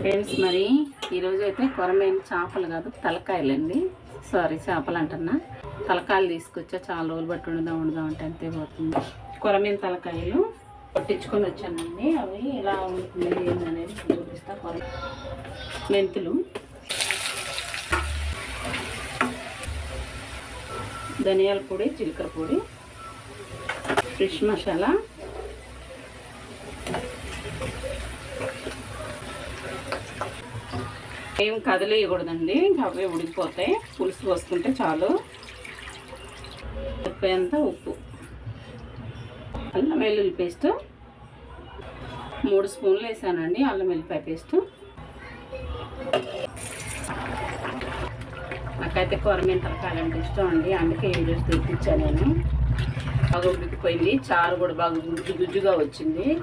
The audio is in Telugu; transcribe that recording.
ఫ్రెండ్స్ మరి ఈరోజు అయితే కొరమేం చేపలు కాదు తలకాయలండి. సారీ చేపలు అంటున్నా. తలకాయలు తీసుకొచ్చా చాలా రోజులు బట్టి వండుదాం వండుదాం అంటే అంతే పోతుంది. కొరమేం తలకాయలు పట్టించుకొని వచ్చానండి. అవి ఎలా ఉంటుంది ఏందనేది చూపిస్తా. కొర మెంతులు. ధనియాల పొడి జీలకర్ర పొడి ఫిష్ మసాలా. ఏం కదిలేయకూడదండి అవే ఉడికిపోతాయి. పులుసు పోసుకుంటే చాలు. ఉప్పు ఉప్పు. అల్లం వెల్లుల్లి పేస్ట్. మూడు స్పూన్లు వేసానండి అల్లం వెల్లిపాయ పేస్ట్. నాకైతే కొరమీన కాలంటే ఇష్టం అండి అందుకే ఈరోజు తెప్పించాను నేను. బాగా ఉడికిపోయింది చారు కూడా బాగా గుజ్జు గుజ్జుగా వచ్చింది.